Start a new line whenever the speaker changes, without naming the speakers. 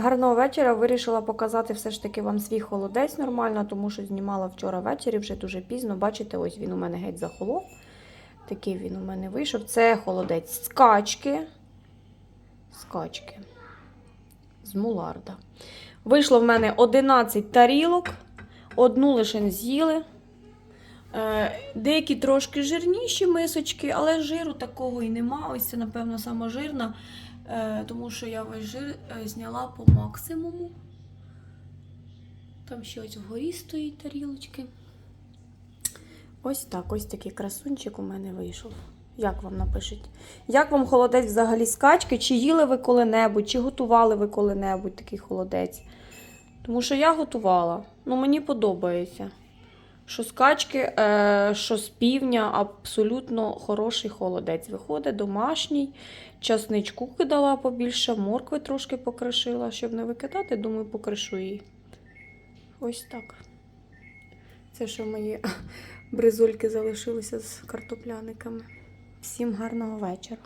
Гарного вечора. Вирішила показати все ж таки вам свій холодець нормально, тому що знімала вчора ввечері, вже дуже пізно. Бачите, ось він у мене геть захолов. Такий він у мене вийшов. Це холодець з качки. З. З муларда. Вийшло в мене 11 тарілок, одну лише з'їли. Е, Деякі трошки жирніші мисочки, але жиру такого і нема. Ось це, напевно, сама жирна, е, тому що я весь жир е, зняла по максимуму. Там ще ось вгорі стоїть тарілочки. Ось так, ось такий красунчик у мене вийшов. Як вам напишіть? Як вам холодець взагалі з качки? Чи їли ви коли-небудь, чи готували ви коли-небудь такий холодець? Тому що я готувала. Ну, мені подобається. Що з качки, е, що з півня, абсолютно хороший холодець. Виходить, домашній. Часничку кидала побільше, моркви трошки покришила, щоб не викидати, думаю, покришу її. Ось так. Це що мої бризульки залишилися з картопляниками. Всім гарного вечора.